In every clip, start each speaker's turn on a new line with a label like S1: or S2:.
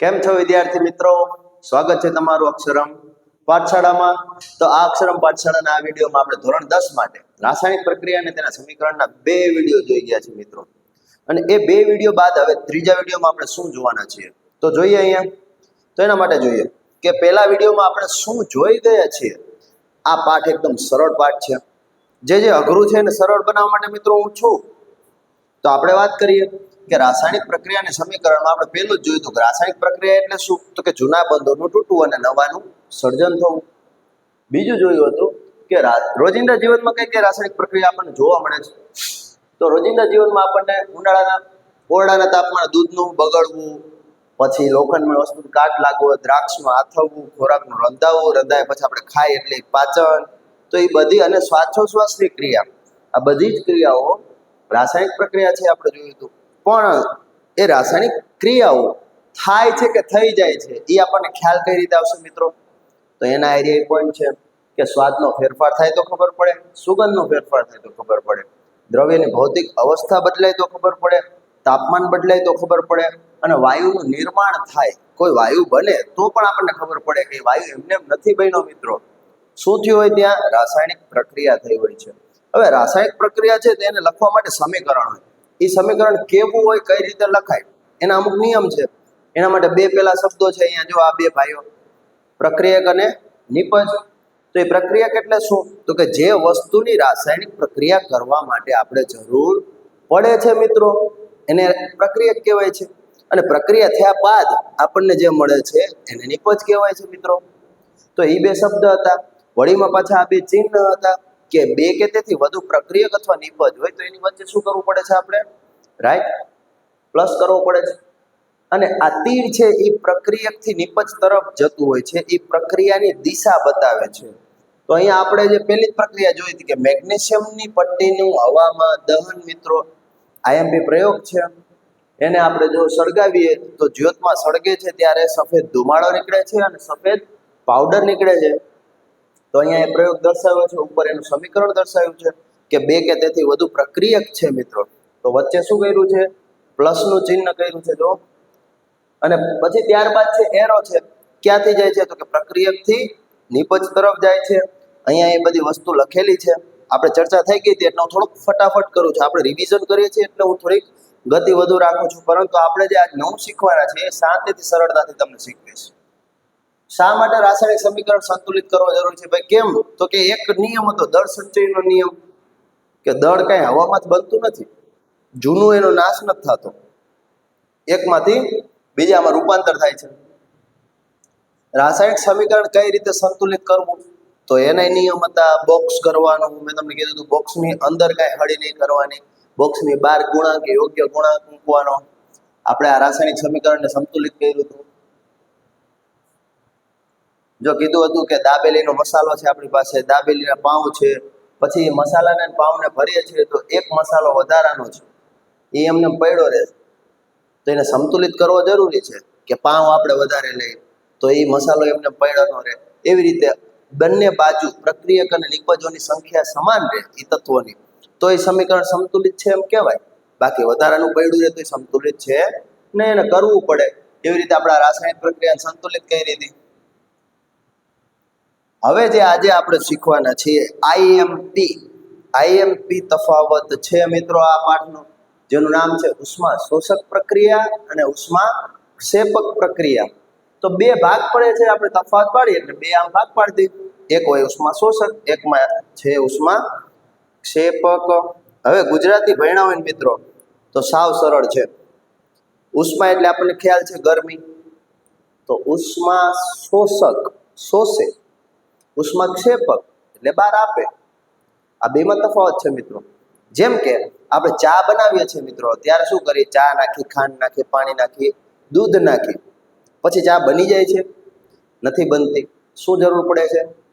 S1: કેમ છો વિદ્યાર્થી મિત્રો? સ્વાગત છે તમારું અક્ષરમ પાઠશાળામાં. તો આ અક્ષરમ પાઠશાળાના આ વિડીયોમાં આપણે ધોરણ દસ માટે રાસાયણિક પ્રક્રિયા અને તેના સમીકરણના બે વીડિયો જોઈ ગયા છે મિત્રો. અને એ બે વીડિયો બાદ હવે ત્રીજા વિડીયોમાં આપણે શું જોવાના છીએ? તો જોઈએ અહીંયા. તો એના માટે જોઈએ કે પહેલા વિડીયોમાં આપણે શું જોઈ ગયા છીએ? આ પાઠ એકદમ સરળ પાઠ છે. જે જે અઘરું છે એને સરળ બનાવવા માટે મિત્રો હું છું. તો આપણે વાત કરીએ. કે રાસાયણિક પ્રક્રિયા અને સમીકરણમાં આપણે પહેલું જ જોયું હતું કે રાસાયણિક પ્રક્રિયા એટલે શું? તો કે જૂના બંધોનું તૂટવું અને નવાનું સર્જન થવું. બીજું જોયું હતું કે રોજિંદા જીવનમાં કઈ કઈ રાસાયણિક પ્રક્રિયા આપણને જોવા મળે છે? તો રોજિંદા જીવનમાં આપણને ઉનાળાના, ઓરડાના તાપમાન દૂધનું બગડવું, પછી લોખંડમાં વસ્તુ કાટ લાગવો, દ્રાક્ષનું આથવવું, ખોરાકનું રંધાવવું, રંધાય પછી આપણે ખાઈ એટલે પાચન. તો એ બધી અને શ્વાસોશ્વાસની ક્રિયા. આ બધી જ ક્રિયાઓ રાસાયણિક પ્રક્રિયા છે આપણે જોયું હતું. પણ એ રાસાયણિક ક્રિયાઓ થાય છે કે થઈ જાય છે, એ આપણને ખ્યાલ કઈ રીતે આવશે મિત્રો? તો એના એરિયા પોઈન્ટ છે કે સ્વાદનો ફેરફાર થાય તો ખબર પડે, સુગંધનો ફેરફાર થાય તો ખબર પડે, દ્રવ્યની ભૌતિક અવસ્થા બદલાય તો ખબર પડે, તાપમાન બદલાય તો ખબર પડે, અને વાયુનું નિર્માણ થાય, કોઈ વાયુ બને તો પણ આપણને ખબર પડે કે વાયુ એમને નથી બન્યો મિત્રો. શું થયું હોય ત્યાં? રાસાયણિક પ્રક્રિયા થઈ હોય છે. હવે રાસાયણિક પ્રક્રિયા છે તેને લખવા માટે સમીકરણ હોય. એ સમીકરણ કેવું હોય, કઈ રીતે લખાય? એના અમુક નિયમ છે. એના માટે બે પેલા શબ્દો છે અહીંયા. જો આ બે ભાઈઓ, પ્રક્રિયક અને નિપજ. તો એ પ્રક્રિયક એટલે શું? તો કે જે વસ્તુની રાસાયણિક પ્રક્રિયા કરવા માટે આપણે જરૂર પડે છે મિત્રો. એને પ્રક્રિયક કહેવાય છે. અને પ્રક્રિયા થયા બાદ આપણને જે મળે છે, એને નિપજ કહેવાય છે મિત્રો. તો એ બે શબ્દ હતા. વળીમાં પાછા આ બે ચિહ્ન હતા. કે બે કે તેથી વધુ પ્રક્રિયક અથવા નિપજ હોય તો એની વચ્ચે શું કરવું પડે છે આપણે? રાઈટ પ્લસ કરવો પડે છે. અને આ તીર છે એ પ્રક્રિયકથી નિપજ તરફ જતું હોય છે. એ પ્રક્રિયાની દિશા બતાવે છે. તો અહીંયા આપણે જે પહેલી પ્રક્રિયા જોઈ હતી કે મેગ્નેશિયમની પટ્ટીનું હવામાં દહન મિત્રો આઈએમપી પ્રયોગ છે. એને આપણે જો સળગાવીએ તો જ્યોતમાં સળગે છે ત્યારે સફેદ ધુમાડો નીકળે છે અને સફેદ પાવડર નીકળે છે. તો અહીંયા એ પ્રયોગ દર્શાવ્યો છે. ઉપર એનું સમીકરણ દર્શાવ્યું છે કે બે કે તેથી વધુ પ્રક્રિયક છે મિત્રો. તો વચ્ચે શું કર્યું છે? પ્લસનું ચિહ્ન કર્યું છે. જો અને પછી ત્યારબાદ છે એરો છે. ક્યાંથી જાય છે? તો કે પ્રક્રિયકથી નિપજ તરફ જાય છે. અહીંયા એ બધી વસ્તુ લખેલી છે. આપણે ચર્ચા થઈ ગઈ હતી એટલે હું થોડુંક ફટાફટ કરું છું. આપણે રિવિઝન કરીએ છીએ એટલે હું થોડીક ગતિ વધુ રાખું છું. પરંતુ આપણે જે આજ નવું શીખવાના છે એ શાંતિથી સરળતાથી તમને શીખવીશ. શા માટે રાસાયણિક સમીકરણ સંતુલિત કરવો જરૂરી છે? ભાઈ, કેમ? તો કે એક નિયમ હતો, દળ સંચયનો નિયમ, કે દળ કાંઈ હવામાં જ બનતું નથી. જૂનું એનો નાશ નથી થતો. એકમાંથી બીજામાં રૂપાંતર થાય છે. રાસાયણિક સમીકરણ કઈ રીતે સંતુલિત કરવું? તો એના નિયમ હતા બોક્સ કરવાનું. મેં તમને કીધું હતું બોક્સની અંદર કાંઈ હળી નહીં કરવાની. બોક્સની બહાર ગુણાંક, યોગ્ય ગુણાંક મૂકવાનો. આપણે આ રાસાયણિક સમીકરણને સંતુલિત કર્યું હતું. જો કીધું હતું કે દાબેલીનો મસાલો છે આપણી પાસે, દાબેલીના પાઉં છે, પછી મસાલાને પાઉંને ભરીએ છીએ તો એક મસાલો વધારાનો છે. એ એમને પડ્યો રહે તો એને સંતુલિત કરવો જરૂરી છે કે પાઉં આપણે વધારે લઈએ. તો એ મસાલો એમને પડ્યો રહે. એવી રીતે બંને બાજુ પ્રક્રિયક અને નિપજોની સંખ્યા સમાન રહે એ તત્વોની. તો એ સમીકરણ સંતુલિત છે એમ કહેવાય. બાકી વધારાનું પડ્યું રહે તો એ સંતુલિત છે ને એને કરવું પડે. એવી રીતે આપણે રાસાયણિક પ્રક્રિયાને સંતુલિત કરી હતી. હવે જે આજે આપણે શીખવાના છીએ આઈએમપી આઈએમપી તફાવત છે મિત્રો આ પાઠનો, જેનું નામ છે ઉષ્મા શોષક પ્રક્રિયા અને ઉષ્મા ક્ષેપક પ્રક્રિયા. તો બે ભાગ પડે છે, આપણે તફાવત પાડીએ એટલે બે આમ ભાગ પાડી એક હોય ઉષ્મા શોષક, એકમાં છે ઉષ્મા ક્ષેપક. હવે ગુજરાતી ભણ્યા હોય મિત્રો, તો સાવ સરળ છે. ઉષ્મા એટલે આપણને ખ્યાલ છે ગરમી. તો ઉષ્મા શોષક શોષે. ઉષ્માક્ષેપક એટલે બહાર આપે. આ બેમાં તફાવત છે મિત્રો. જેમ કે આપણે ચા બનાવીએ છીએ મિત્રો ત્યારે શું કરીએ? ચા નાખી, ખાંડ નાખી, પાણી નાખી, દૂધ નાખી. પછી ચા બની જાય છે? નથી બનતી. શું જરૂર પડે છે?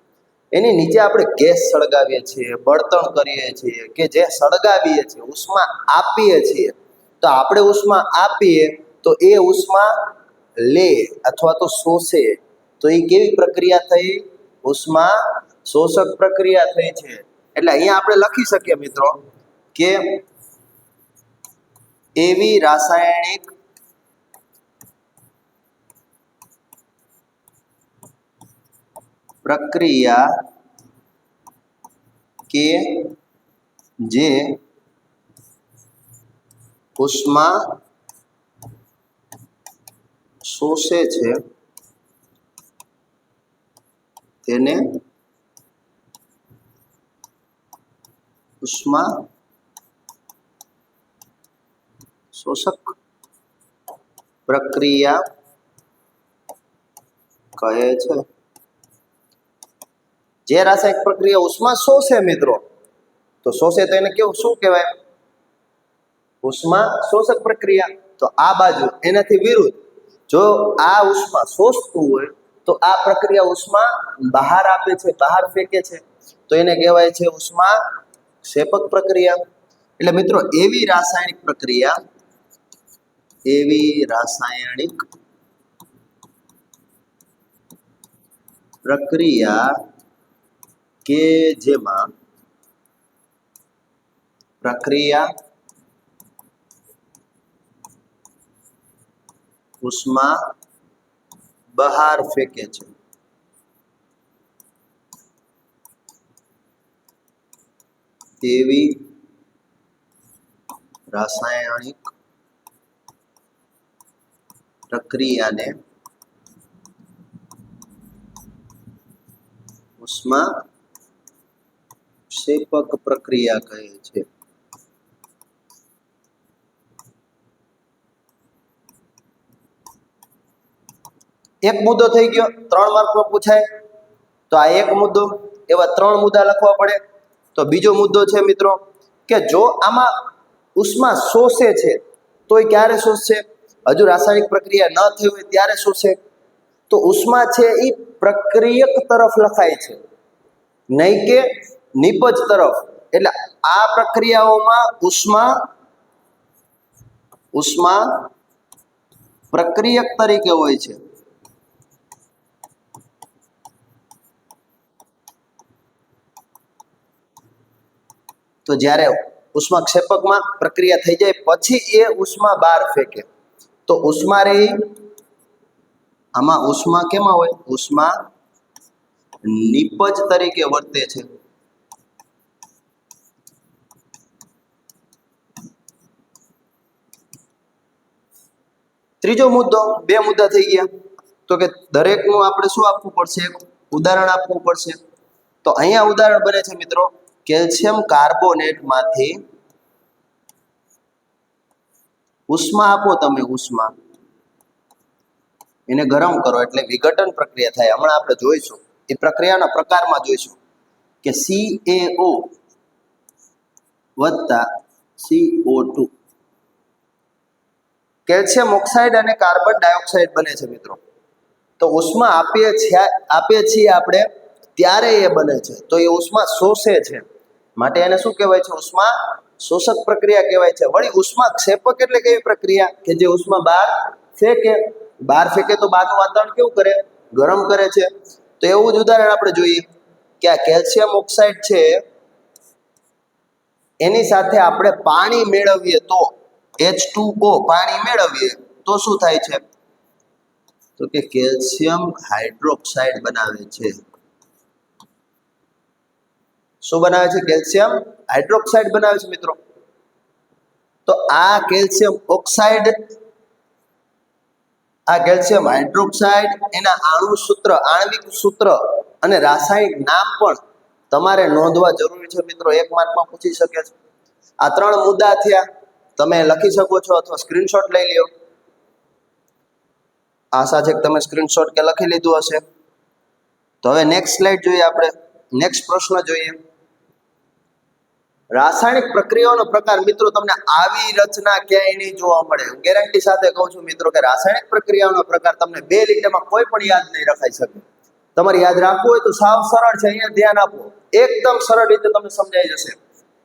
S1: એની નીચે આપણે ગેસ સળગાવીએ છીએ, બળતણ કરીએ છીએ, કે જે સળગાવીએ છીએ, ઉષ્મા આપીએ છીએ. તો આપણે ઉષ્મા આપીએ તો એ ઉષ્મા લે અથવા તો શોષે. તો એ કેવી પ્રક્રિયા થઈ? ઉષ્મા શોષક પ્રક્રિયા થઈ છે એટલે અહીંયા આપણે લખી શકીએ મિત્રો કે એવી રાસાયણિક પ્રક્રિયા કે જે ઉષ્મા શોષે છે તેને ઉષ્મા શોષક પ્રક્રિયા કહે છે જે રાસાયણિક પ્રક્રિયા ઉષ્મા શોષે મિત્રો તો શોષે તો એને કેવું શું કહેવાય ઉષ્મા શોષક પ્રક્રિયા તો આ બાજુ એનાથી વિરુદ્ધ જો આ ઉષ્મા શોષતું હોય તો આ પ્રક્રિયા ઉષ્મા બહાર આપે છે, બહાર ફેંકે છે. તો એને કહેવાય છે ઉષ્મા ક્ષેપક પ્રક્રિયા. એટલે મિત્રો, એવી રાસાયણિક પ્રક્રિયા, એવી રાસાયણિક પ્રક્રિયા કે જેમાં પ્રક્રિયા ઉષ્મા બહાર ફેંકે છે. તેવી રાસાયણિક પ્રક્રિયાને ઉષ્મા ક્ષેપક પ્રક્રિયા કહે છે. એક મુદ્દો થઈ ગયો, ત્રણ માર્કમાં પૂછાય. તો આ એક મુદ્દો, એવા ત્રણ મુદ્દા લખવા પડે. તો બીજો મુદ્દો છે મિત્રો, કે જો આમાં ઉષ્મા શોષે છે તો એ ક્યારે શોષશે હજુ રાસાયણિક પ્રક્રિયા ન થઈ હોય ત્યારે શોષે. તો ઉષ્મા છે એ પ્રક્રિયક તરફ લખાય છે. નહીં કે નિપજ તરફ. એટલે આ પ્રક્રિયાઓમાં ઉષ્મા ઉષ્મા પ્રક્રિયક તરીકે હોય છે. તો જ્યારે ઉષ્મા ક્ષેપકમાં પ્રક્રિયા થઈ જાય, પછી એ ઉષ્મા બહાર ફેંકે. તો ઉષ્મા રહી આમાં ઉષ્મા કેમાં હોય ઉષ્મા નિપજ તરીકે વર્તે છે. ત્રીજો મુદ્દો, બે મુદ્દા થઈ ગયા. તો કે દરેકનું આપણે શું આપવું પડશે? ઉદાહરણ આપવું પડશે. તો અહીંયા ઉદાહરણ બને છે મિત્રો. કેલ્શિયમ કાર્બોનેટમાંથી ઉષ્મા આપો તમે ઉષ્મા. એને ગરમ કરો એટલે વિઘટન પ્રક્રિયા થાય. હમણાં આપણે જોઈશું. એ પ્રક્રિયાના પ્રકારમાં જોઈશું કે CaO વત્તા CO2 કેલ્શિયમ ઓક્સાઇડ અને કાર્બન ડાયોક્સાઇડ બને છે મિત્રો. તો ઉષ્મા આપીએ છીએ આપીએ છીએ આપણે ત્યારે એ બને છે. તો એ ઉષ્મા શોષે છે. માટે એને શું કહેવાય છે? ઉષ્મા શોષક પ્રક્રિયા કહેવાય છે. વળી ઉષ્મા ક્ષેપક એટલે કેવી પ્રક્રિયા કે જે ઉષ્મા બહાર ફેંકે. બહાર ફેંકે તો બહારનું વાતાવરણ કેવું કરે? ગરમ કરે છે. તો એવું જ ઉદાહરણ આપણે જોઈએ કે આ કેલ્શિયમ ઓક્સાઇડ છે, એની સાથે આપણે પાણી મેળવીએ તો એચ પાણી મેળવીએ તો શું થાય છે? તો કે કેલ્શિયમ હાઇડ્રોક્સાઇડ બનાવે છે. શું બનાવે છે? કેલ્શિયમ હાઇડ્રોક્સાઇડ બનાવે છે મિત્રો. તો આ કેલ્શિયમ ઓક્સાઇડ, આ કેલ્શિયમ હાઇડ્રોક્સાઇડ, એના આણુ સૂત્ર, આણ્વિક સૂત્ર અને રાસાયણિક નામ પણ તમારે નોંધવા જરૂરી છે મિત્રો. એક માર્કમાં પૂછી શકે છે. આ ત્રણ મુદ્દા થયા. તમે લખી શકો છો અથવા સ્ક્રીનશોટ લઈ લ્યો. આશા છે કે તમે સ્ક્રીનશોટ કે લખી લીધું હશે. તો હવે નેક્સ્ટ સ્લાઇડ જોઈએ આપણે. નેક્સ્ટ પ્રશ્ન જોઈએ. રાસાયણિક પ્રક્રિયાઓનો પ્રકાર મિત્રો તમને આવી રચના ક્યાંય નહીં જોવા મળે. હું ગેરંટી સાથે કહું છું મિત્રો કે રાસાયણિક પ્રક્રિયાઓનો પ્રકાર તમને બે લીટરમાં કોઈ પણ યાદ નહીં રખાઈ શકે. તમારે યાદ રાખવું હોય તો સાવ સરળ છે, અહીંયા ધ્યાન આપો. એકદમ સરળ રીતે તમને સમજાઈ જશે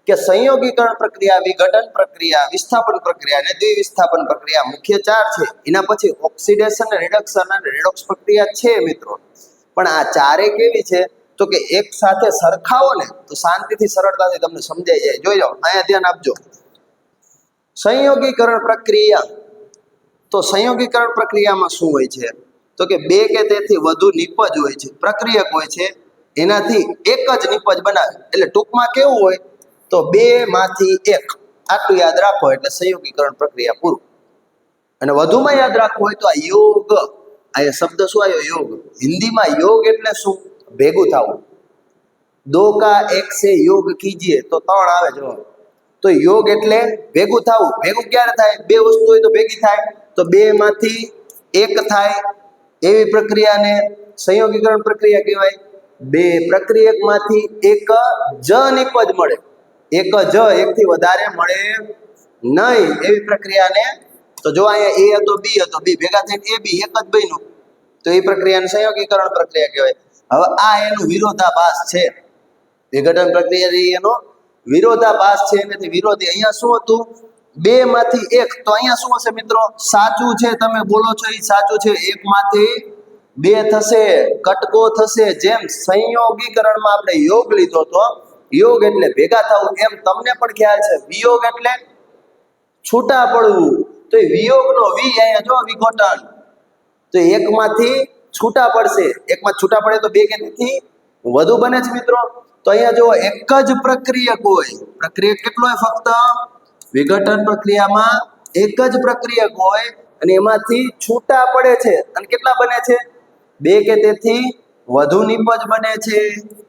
S1: કે સંયોગીકરણ પ્રક્રિયા, વિઘટન પ્રક્રિયા, વિસ્થાપન પ્રક્રિયા અને દ્વિવિસ્થાપન પ્રક્રિયા મુખ્ય ચાર છે. એના પછી ઓક્સિડેશન રિડક્શન અને રિડોક્સ પ્રક્રિયા છે મિત્રો. પણ આ ચારે કેવી છે? તો કે એક સાથે સરખાવો ને, તો શાંતિથી સરળતાથી તમને સમજાઈ જાય. જોઈ જાઓ અહીંયા ધ્યાન આપજો. સંયોગીકરણ પ્રક્રિયા. તો સંયોગીકરણ પ્રક્રિયામાં શું હોય છે? તો કે બે કે તેથી વધુ નિપજ હોય છે. પ્રક્રિયક હોય છે. એનાથી એક જ નિપજ બનાવે. એટલે ટૂંકમાં કેવું હોય? તો બે માંથી એક. આટલું યાદ રાખો એટલે સંયોગીકરણ પ્રક્રિયા પૂરું. અને વધુમાં યાદ રાખવું હોય તો આ યોગ. આ શબ્દ શું આવ્યો? યોગ. હિન્દીમાં યોગ એટલે શું? ભેગું થવું. દો કા એક સે યોગ કીજીએ, તો ત્રણ આવે જો તો યોગ એટલે ભેગું થવું. ભેગું ક્યારે થાય? બે વસ્તુ હોય તો ભેગી થાય. તો બે માંથી એક થાય. એવી પ્રક્રિયાને સંયોગીકરણ પ્રક્રિયા કહેવાય. બે પ્રક્રિયકમાંથી એક જ નિપજ મળે. એક જ એકથી વધારે મળે નહીં એવી પ્રક્રિયાને. તો જો અહીંયા એ હતો, બી હતો, બી ભેગા થઈને એ બી એક જ બન્યું. તો એ પ્રક્રિયાને સંયોગીકરણ પ્રક્રિયા કહેવાય. હવે આ એનું વિરોધાભાસ છે. વિઘટન પ્રક્રિયા એનો વિરોધાભાસ છે એટલે વિરોધી અહીંયા શું હતું? બે માંથી એક. તો અહીંયા શું હશે મિત્રો? સાચું છે, તમે બોલો છો એ સાચું છે. એક માંથી બે થશે, કટકો થશે. જેમ સંયોગીકરણમાં આપણે યોગ લીધો તો, યોગ એટલે ભેગા થવું. એમ તમને પણ ખ્યાલ છે, વિયોગ એટલે છૂટા પડવું. તો એ વિયોગનો વી અહીંયા જો વિઘટન. તો એકમાંથી છૂટા પડશે. એકમાં છૂટા પડે તો બે કે તેથી વધુ બને છે મિત્રો. તો અહીંયા જો એક જ પ્રક્રિયક હોય પ્રક્રિયક કેટલો હોય ફક્ત? વિઘટન પ્રક્રિયામાં એક જ પ્રક્રિયક હોય અને એમાંથી છૂટા પડે છે. અને કેટલા બને છે? બે કે તેથી? વધુ નિપજ બને છે.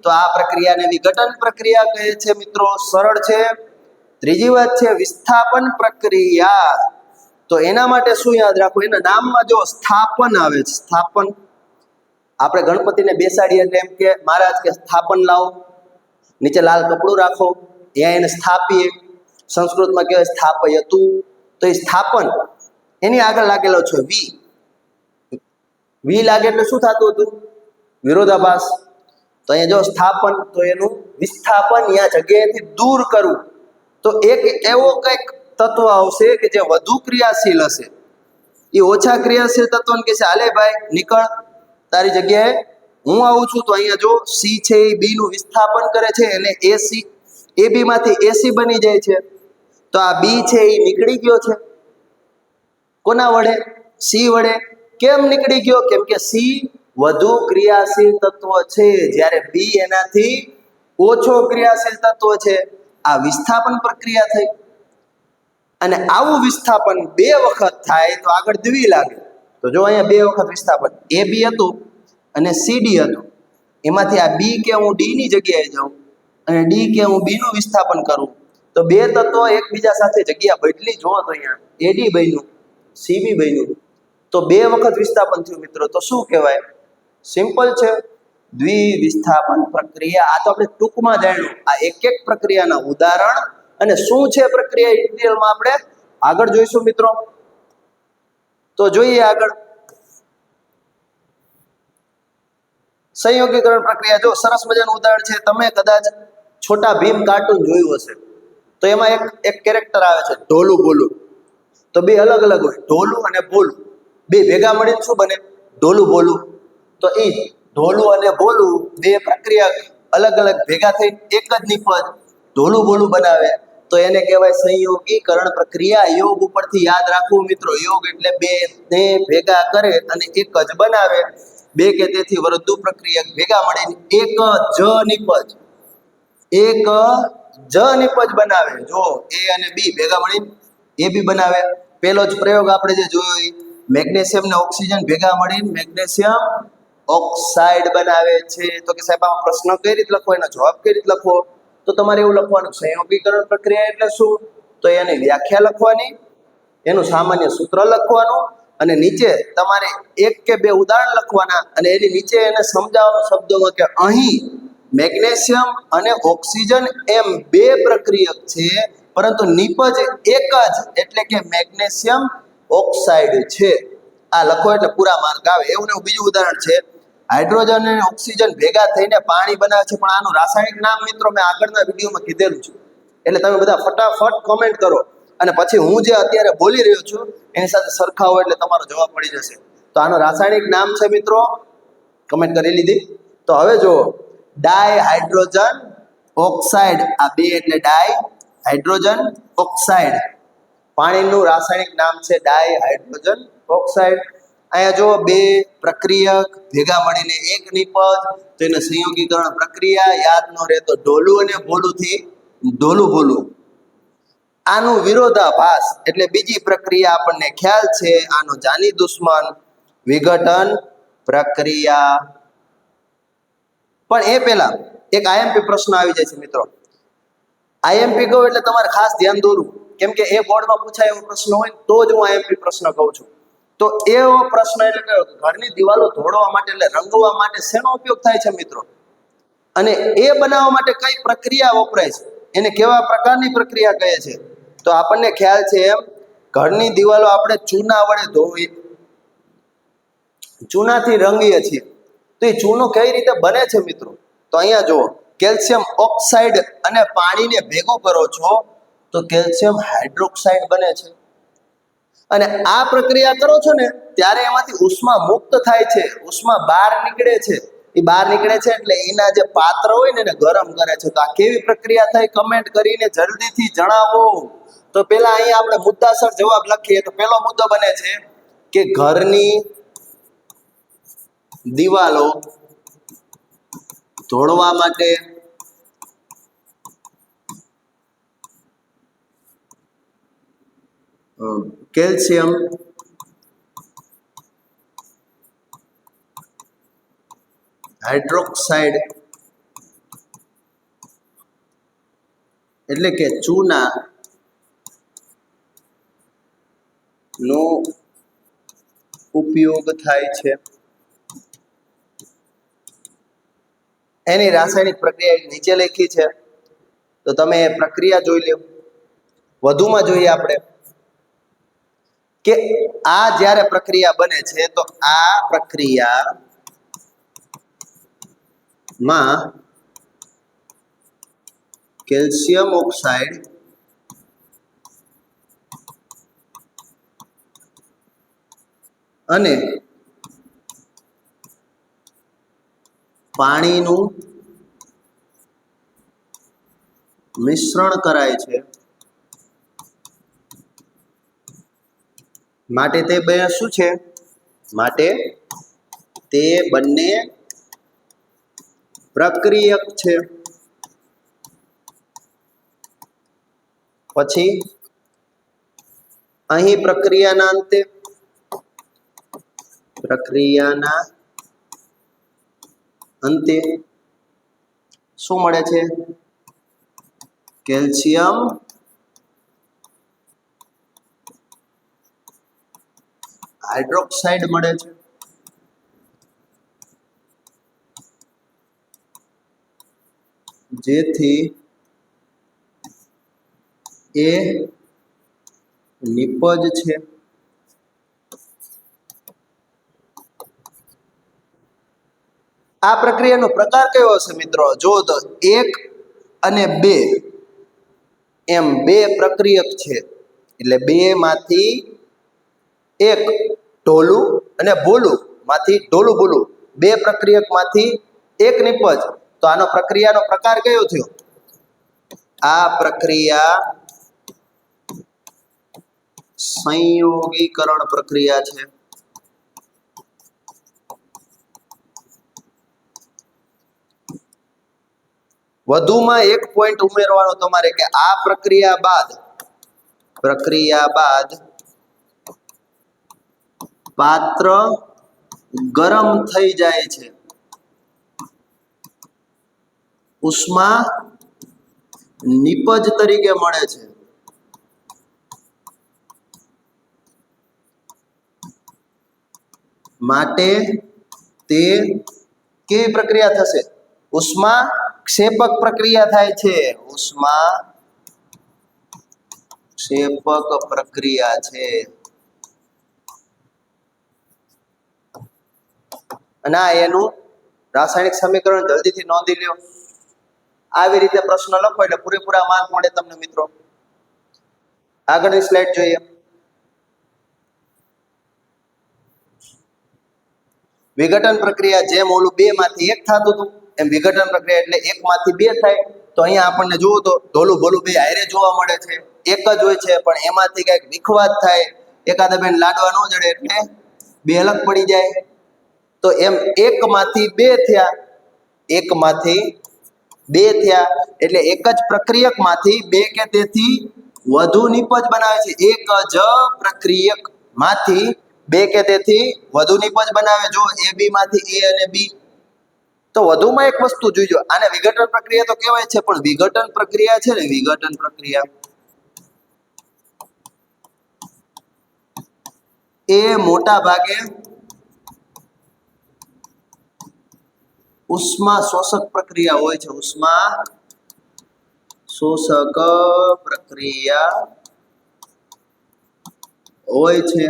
S1: તો આ પ્રક્રિયાને વિઘટન પ્રક્રિયા કહે છે મિત્રો. સરળ છે. ત્રીજી વાત છે વિસ્થાપન પ્રક્રિયા. તો એના માટે શું યાદ રાખવું એના નામમાં જો સ્થાપન આવે છે. સ્થાપન આપણે ગણપતિને બેસાડીએ એટલે એમ કે, મહારાજ, કે સ્થાપન લાવો, નીચે લાલ કપડું રાખો ત્યાં એને સ્થાપીએ. સંસ્કૃતમાં કહેવાય સ્થાપય તું તો એ સ્થાપન એની આગળ લાગેલો છે વી. વી લાગે એટલે શું થતું હતું? વિરોધાભાસ. તો અહીંયા જો સ્થાપન, તો એનું વિસ્થાપન યા જગ્યાએથી દૂર કરવું. તો એક એવો કંઈક તત્વ આવશે કે જે વધુ ક્રિયાશીલ હશે. એ ઓછા ક્રિયાશીલ તત્વને કહે છે હાલે ભાઈ, નીકળ. તારી જગ્યાએ હું આવું છું તો અહીંયા જો સી છે, એ બી નું વિસ્થાપન કરે છે અને એસી એ બી માંથી એસી બની જાય છે. તો આ બી છે, એ નીકળી ગયો છે. કોના વડે? સી વડે. કેમ નીકળી ગયો? કેમ કે સી વધુ ક્રિયાશીલ તત્વ છે. જ્યારે બી એનાથી ઓછો ક્રિયાશીલ તત્વ છે. આ વિસ્થાપન પ્રક્રિયા થઈ. અને આવું વિસ્થાપન બે વખત થાય તો આગળ દ્વિ લાગે. તો જો અહીંયા બે વખત વિસ્થાપન, એ બી હતું અને સી ડી હતું. એમાંથી આ બી કે હું ડી ની જગ્યાએ જાઉં અને ડી કે હું બીનું વિસ્થાપન કરું. તો બે તત્વો એકબીજા સાથે જગ્યા બદલી જો તો અહીંયા એડી બન્યું સીબી બન્યું. તો બે વખત વિસ્થાપન થયું મિત્રો, તો શું કહેવાય? સિમ્પલ છે, દ્વિવિસ્થાપન પ્રક્રિયા. આ તો આપણે ટૂંકમાં જાણ્યું, આ એક એક પ્રક્રિયાના ઉદાહરણ. અને શું છે પ્રક્રિયા ડિટેલમાં આપણે આગળ જોઈશું મિત્રો? તો જોઈએ આગળ. સંયોગીકરણ પ્રક્રિયા. જો સરસ મજાનું ઉદાહરણ છે, તમે કદાચ છોટા ભીમ કાર્ટૂન જોયું હશે. તો એમાં એક એક કેરેક્ટર આવે છે, ઢોલું બોલું. તો બે અલગ અલગ હોય, ઢોલું અને બોલું. બે ભેગા મળીને શું બને? ઢોલું બોલું. તો એ ઢોલું અને બોલું બે પ્રક્રિયા અલગ અલગ ભેગા થઈ એક જ નિપજ ઢોલું બોલું બનાવે. તો એને કહેવાય સંયોગીકરણ પ્રક્રિયા. યોગ ઉપરથી યાદ રાખવું મિત્રો. યોગ એટલે બે ને ભેગા કરે અને એક જ બનાવે. બે કે તેથી વધુ પ્રક્રિયા ભેગા મળીને એક જ નિપજ. એક જ નિપજ બનાવે. જો એ અને બી ભેગા મળીને એ બી બનાવે. પેલો જ પ્રયોગ આપણે જે જોયો એ, મેગ્નેશિયમ ને ઓક્સિજન ભેગા મળીને મેગ્નેશિયમ ઓક્સાઇડ બનાવે છે. તો કે સાહેબ આ પ્રશ્ન કઈ રીતે લખવો? એનો જવાબ કઈ રીતે લખવો? તો તમારે એવું લખવાનું સંયોગીકરણ પ્રક્રિયા એટલે શું? તો એની વ્યાખ્યા લખવાની, એનું સામાન્ય સૂત્ર લખવાનું અને નીચે તમારે એક કે બે ઉદાહરણ લખવાના અને એની નીચે એને સમજાવવાનો શબ્દોમાં કે અહીં મેગ્નેશિયમ અને ઓક્સિજન એમ બે પ્રક્રિયક છે, પરંતુ નિપજ એક જ એટલે કે મેગ્નેશિયમ ઓક્સાઇડ છે. આ લખો એટલે પૂરા માર્ક આવે. એવું બીજું ઉદાહરણ છે. હાઇડ્રોજન અને ઓક્સિજન ભેગા થઈને પાણી બનાવે છે. પણ આનું રાસાયણિક નામ મિત્રો મેં આગળના વિડીયોમાં કીધેલું છે. એટલે તમે બધા ફટાફટ કોમેન્ટ કરો. અને પછી હું જે અત્યારે બોલી રહ્યો છું, એની સાથે સરખાવો એટલે તમારો જવાબ મળી જશે. તો આનું રાસાયણિક નામ છે મિત્રો કમેન્ટ કરી લીધી. તો હવે જુઓ. Dihydrogen oxide. આ બે એટલે ડાય હાઇડ્રોજન ઓક્સાઇડ. પાણીનું રાસાયણિક નામ છે ડાય હાઇડ્રોજન ઓક્સાઇડ. અહીંયા જો બે પ્રક્રિયક ભેગા મળીને એક નિપજ તો સંયોગીકરણ પ્રક્રિયા યાદ ન રહે તો ઢોલું અને ભોલુંથી ઢોલું ભોલું આનું વિરોધાભાસ એટલે બીજી પ્રક્રિયા આપણને ખ્યાલ છે, આનો જાની દુશ્મન વિઘટન પ્રક્રિયા. પણ એ પહેલા એક આઈએમપી પ્રશ્ન આવી જાય છે મિત્રો. આઈએમપી કહું એટલે તમારે ખાસ ધ્યાન દોરવું. કેમ કે એ બોર્ડમાં પૂછાય એવો પ્રશ્ન હોય તો જ હું આઈએમપી પ્રશ્ન કહું છું. તો એવો પ્રશ્ન એટલે કયો ઘરની દિવાલો ધોળવા માટે એટલે રંગવા માટે શેનો ઉપયોગ થાય છે મિત્રો? અને એ બનાવવા માટે કઈ પ્રક્રિયા વપરાય છે? એને કેવા પ્રકારની પ્રક્રિયા કહે છે? તો આપણને ખ્યાલ છે એમ, ઘરની દિવાલો આપણે ચૂના વડે ધોવી. ચૂનાથી રંગીએ છીએ. તો એ ચૂનો કઈ રીતે બને છે મિત્રો? તો અહીંયા જુઓ, કેલ્શિયમ ઓક્સાઇડ અને પાણીને ભેગો કરો છો, તો કેલ્શિયમ હાઇડ્રોક્સાઇડ બને છે. અને આ પ્રક્રિયા કરો છો ને ત્યારે એમાંથી ઉષ્મા મુક્ત થાય છે ઉષ્મા બહાર નીકળે છે. એ બહાર નીકળે છે એટલે એના જે પાત્ર હોય ને એને ગરમ કરે છે. તો આ કેવી પ્રક્રિયા થઈ કમેન્ટ કરીને જલ્દીથી જણાવો. તો પેલા અહીંયા આપણે મુદ્દાસર જવાબ લખીએ. તો પેલો મુદ્દો બને છે કે ઘરની દિવાલો ધોળવા માટે અ, કેલ્શિયમ. હાઇડ્રોક્સાઇડ. એટલે કે ચૂના. નો ઉપયોગ થાય છે. એની રાસાયણિક પ્રક્રિયા નીચે લખી છે. તો તમે એ પ્રક્રિયા જોઈ લો વધુમાં જોઈએ આપણે. કે આ જ્યારે પ્રક્રિયા બને છે, તો આ પ્રક્રિયા માં કેલ્શિયમ ઓક્સાઇડ અને પાણીનું મિશ્રણ કરાય છે. માટે તે બે શું છે? માટે તે બંને પ્રક્રિયક છે. પછી અહીં પ્રક્રિયાના અંતે પ્રક્રિયાના અંતે શું મળે છે? કેલ્શિયમ હાઇડ્રોક્સાઇડ મળે છે. જેથી એ નિપજ છે. આ પ્રક્રિયાનો પ્રકાર કયો હશે મિત્રો? જો તો એક અને બે. એમ બે પ્રક્રિયક છે. એટલે બે માંથી એક ઢોલું અને ભોલું માંથી ઢોલું ભૂલું. બે પ્રક્રિયકમાંથી એક નિપજ. તો આનો પ્રક્રિયાનો પ્રકાર કયો થયો? આ પ્રક્રિયા સંયોગીકરણ પ્રક્રિયા છે. વધુમાં એક પોઈન્ટ ઉમેરવાનો તમારે કે આ પ્રક્રિયા બાદ પ્રક્રિયા બાદ પાત્ર ગરમ થઈ જાય છે. ઉષ્મા નિપજ તરીકે મળે છે. માટે તે કેવી પ્રક્રિયા થશે? ઉષ્મા ક્ષેપક પ્રક્રિયા થાય છે. ઉષ્મા ક્ષેપક પ્રક્રિયા છે. અને આ એનું રાસાયણિક સમીકરણ જલ્દીથી નોંધી લ્યો. આવી રીતે પ્રશ્ન લખો એટલે પૂરેપૂરા માર્ક મળે તમને મિત્રો. આગળની સ્લાઇડ જોઈએ. વિઘટન પ્રક્રિયા જેમ ઓલું બે માંથી એક થતું હતું, એમ વિઘટન પ્રક્રિયા એટલે એક માંથી બે થાય, તો અહીંયા આપણને જુઓ તો ઢોલું ભોલું બે હારે જોવા મળે છે. એક જ હોય છે, પણ એમાંથી કંઈક વિખવાદ થાય. એકાદા બેન લાડવા ન જડે એટલે બે અલગ પડી જાય. તો એમ એકમાંથી બે થયા. એકમાંથી બે થયા એટલે એક જ પ્રક્રિયકમાંથી બે કે તેથી વધુ નિપજ બનાવે છે. એક જ પ્રક્રિયકમાંથી બે કે તેથી વધુ નિપજ બનાવે. જો એ બી માંથી એ અને બી, તો વધુમાં એક વસ્તુ જોઈજો. આને વિઘટન પ્રક્રિયા તો કહેવાય છે, પણ વિઘટન પ્રક્રિયા છે ને વિઘટન પ્રક્રિયા. એ મોટા ભાગે ઉષ્મા શોષક પ્રક્રિયા હોય છે. ઉષ્મા શોષક પ્રક્રિયા હોય છે.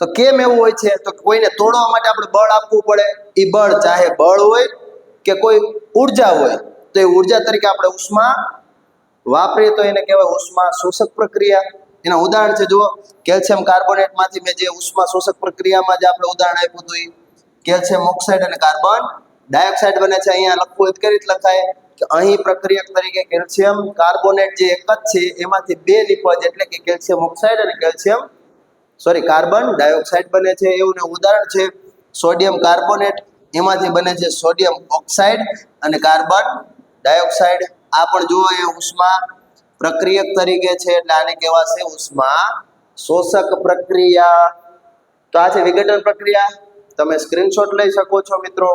S1: તો કેમ એવું હોય છે? તો કોઈને તોડવા માટે આપણે બળ આપવું પડે. એ બળ ચાહે બળ હોય કે કોઈ ઊર્જા હોય, તો એ ઊર્જા તરીકે આપણે ઉષ્મા વાપરીએ તો એને કહેવાય ઉષ્મા શોષક પ્રક્રિયા. એના ઉદાહરણ છે, જુઓ. કેલ્શિયમ કાર્બોનેટમાંથી મેં જે ઉષ્મા શોષક પ્રક્રિયામાં જે આપણે ઉદાહરણ આપ્યું હતું એ. કેલ્શિયમ ઓક્સાઇડ અને કાર્બન ડાયોક્સાઇડ બને છે. અહીંયા લખવું એ રીતે લખાય? કે અહીં પ્રક્રિયક તરીકે કેલ્શિયમ કાર્બોનેટ જે એક જ છે, એમાંથી બે નિપજ એટલે કે કેલ્શિયમ ઓક્સાઇડ અને કેલ્શિયમ, સોરી, કાર્બન ડાયોક્સાઇડ બને છે. એવું ઉદાહરણ છે, સોડિયમ કાર્બોનેટ, એમાંથી બને છે સોડિયમ ઓક્સાઇડ અને કાર્બન ડાયોક્સાઇડ. આ પણ જુઓ એ ઉષ્મા પ્રક્રિયક તરીકે છે, એટલે આને કહેવાશે ઉષ્મા શોષક પ્રક્રિયા. તો આ છે વિઘટન પ્રક્રિયા. તમે સ્ક્રીનશોટ લઈ શકો છો, મિત્રો.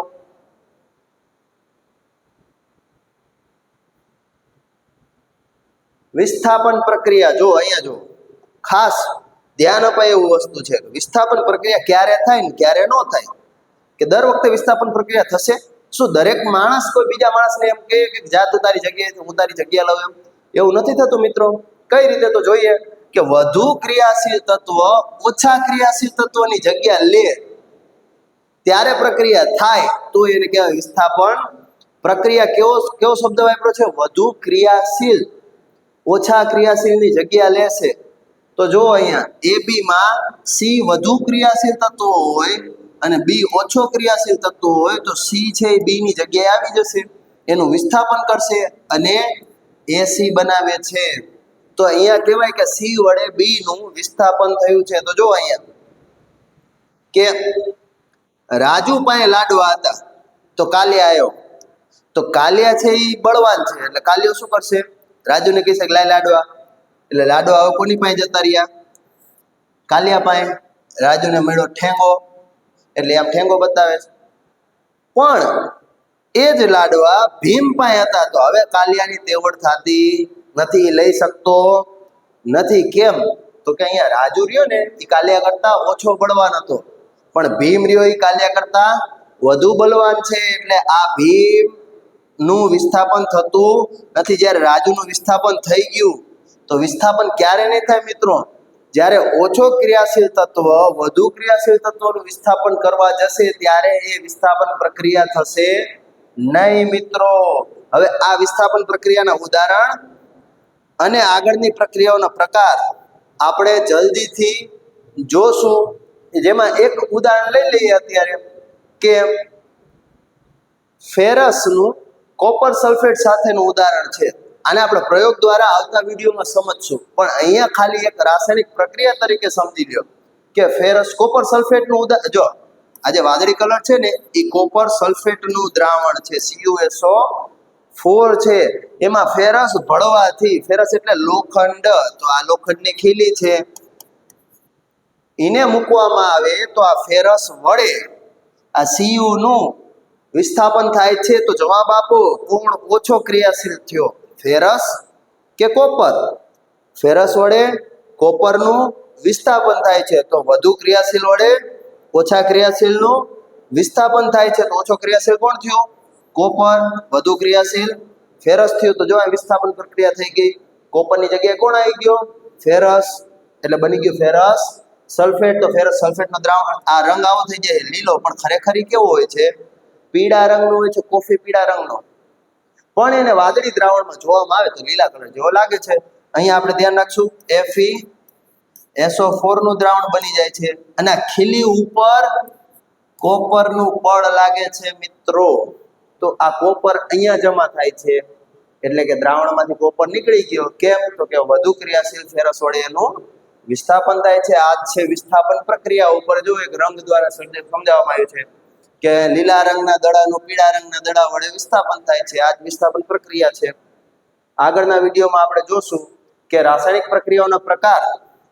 S1: વિસ્થાપન પ્રક્રિયા, જો અહીંયા જો, ખાસ ધ્યાન અપાય એવું વસ્તુ છે. વિસ્થાપન પ્રક્રિયા ક્યારે થાય ને ક્યારે ન થાય? કે દર વખતે વિસ્થાપન પ્રક્રિયા થશે? શું દરેક માણસ કોઈ બીજા માણસને એમ કહે કે જા તું તારી જગ્યાએ હું તારી જગ્યા લઉં એમ? એવું નથી થતું, મિત્રો. કઈ રીતે તો જોઈએ કે વધુ ક્રિયાશીલ તત્વ ઓછા ક્રિયાશીલ તત્વની જગ્યા લે. ત્યારે પ્રક્રિયા થાય તો એને કહેવાય વિસ્થાપન. પ્રક્રિયા કેવો કેવો શબ્દ વાપર્યો છે? વધુ ક્રિયાશીલ. ઓછા ક્રિયાશીલની જગ્યા લેશે. તો જો અહીંયા, એ બી માં સી વધુ ક્રિયાશીલ તત્વો હોય અને બી ઓછો ક્રિયાશીલ તત્વો હોય, તો સી છે એ બી ની જગ્યાએ આવી જશે. એનું વિસ્થાપન કરશે અને એસી બનાવે છે. તો અહીંયા કહેવાય કે સી વડે બી નું વિસ્થાપન થયું છે. તો જો અહીંયા કે રાજુ પાસે લાડવા હતા. તો કાલિયા આવ્યો. તો કાલિયા છે એ બળવાન છે, એટલે કાલિયો શું કરશે? રાજુને કહેશે કે લાય લાડવા. એટલે લાડવા હવે કોની પાસે જતા રહ્યા? કાલિયા પાસે. રાજુને મળ્યો ઠેંગો. એટલે આમ ઠેંગો બતાવે છે. પણ એ જ લાડવા ભીમ પાસે હતા. તો હવે કાલિયાની તેવડ થતી નથી લઈ શકતો નથી. કેમ? તો કે અહીંયા રાજુ રહ્યો ને એ કાલિયા કરતા ઓછો બળવાન હતો. પણ ભીમ રહ્યો એ કાલ્યા કરતા વધુ બલવાન છે એટલે આ ભીમનું વિસ્થાપન થતું નથી. જ્યારે રાજુનું વિસ્થાપન થઈ ગયું, તો વિસ્થાપન ક્યારે નહીં થાય મિત્રો? જ્યારે ઓછો ક્રિયાશીલ તત્વ, વધુ ક્રિયાશીલ તત્વનું વિસ્થાપન કરવા જશે, ત્યારે એ વિસ્થાપન પ્રક્રિયા થશે નહીં મિત્રો. હવે આ વિસ્થાપન પ્રક્રિયાના ઉદાહરણ અને આગળની પ્રક્રિયાઓના પ્રકાર આપણે જલ્દીથી જોશું. જેમાં એક ઉદાહરણ લઈ લઈએ અત્યારે કે ફેરસનું કોપર સલ્ફેટ સાથેનું ઉદાહરણ છે. આને આપણે પ્રયોગ દ્વારા આવતા વિડીયોમાં સમજશું. પણ અહીંયા ખાલી એક રાસાયણિક પ્રક્રિયા તરીકે સમજી લ્યો કે ફેરસ કોપર સલ્ફેટનું ઉદાહરણ જો આ જે વાદળી કલર છે ને, એ કોપર સલ્ફેટનું દ્રાવણ છે. સીયુએસઓ ફોર છે. એમાં ફેરસ ભળવાથી, ફેરસ એટલે લોખંડ. તો આ લોખંડની ખીલી છે. એને મૂકવામાં આવે તો આ ફેરસ વડે આ સીયુનું વિસ્થાપન થાય છે તો જવાબ આપો કોણ ઓછો ક્રિયાશીલ થયો. ફેરસ કે કોપર? ફેરસ વડે કોપરનું વિસ્થાપન થાય છે તો વધુ ક્રિયાશીલ વડે ઓછા ક્રિયાશીલનું વિસ્થાપન થાય છે તો ઓછો ક્રિયાશીલ કોણ થયો? કોપર, વધુ ક્રિયાશીલ, ફેરસ થયું તો જો આ વિસ્થાપન પ્રક્રિયા થઈ ગઈ. કોપરની જગ્યાએ કોણ આવી ગયો? ફેરસ. એટલે બની ગયું ફેરસ. સલ્ફેટ તો ફેરસ સલ્ફેટનો દ્રાવણ આ રંગ આવો થઈ જાય, લીલો, પણ ખરેખર કેવો હોય છે? પીળા રંગનો હોય છે, કોફી પીળા રંગનો? પણ એને વાદળી દ્રાવણમાં જોવામાં આવે તો લીલા કલર જેવો લાગે છે. અહીંયા આપણે ધ્યાન રાખશું એફી એસો ફોરનું દ્રાવણ બની જાય છે અને ખીલી ઉપર કોપરનું પડ લાગે છે મિત્રો. તો આ કોપર અહીંયા જમા થાય છે. એટલે કે દ્રાવણમાંથી કોપર નીકળી ગયો. કેમ? તો કે વધુ ક્રિયાશીલ ફેરસ વડે એનું વિસ્થાપન થાય છે. આ છે વિસ્થાપન પ્રક્રિયા ઉપર જો એક રંગ દ્વારા સમજાવવામાં આવ્યું છે કે લીલા રંગના દડાનું પીળા રંગના દડા વડે વિસ્થાપન થાય છે. આ વિસ્થાપન પ્રક્રિયા છે. આગળના વિડીયોમાં આપણે જોશું કે રાસાયણિક પ્રક્રિયાઓના પ્રકાર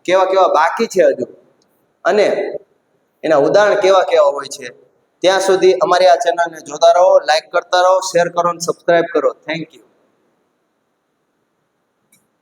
S1: કેવા કેવા બાકી છે હજુ અને એના ઉદાહરણ કેવા કેવા હોય છે. ત્યાં સુધી અમારી આ ચેનલને જોતા રહો લાઈક કરતા રહો શેર કરો અને સબસ્ક્રાઇબ કરો. Thank you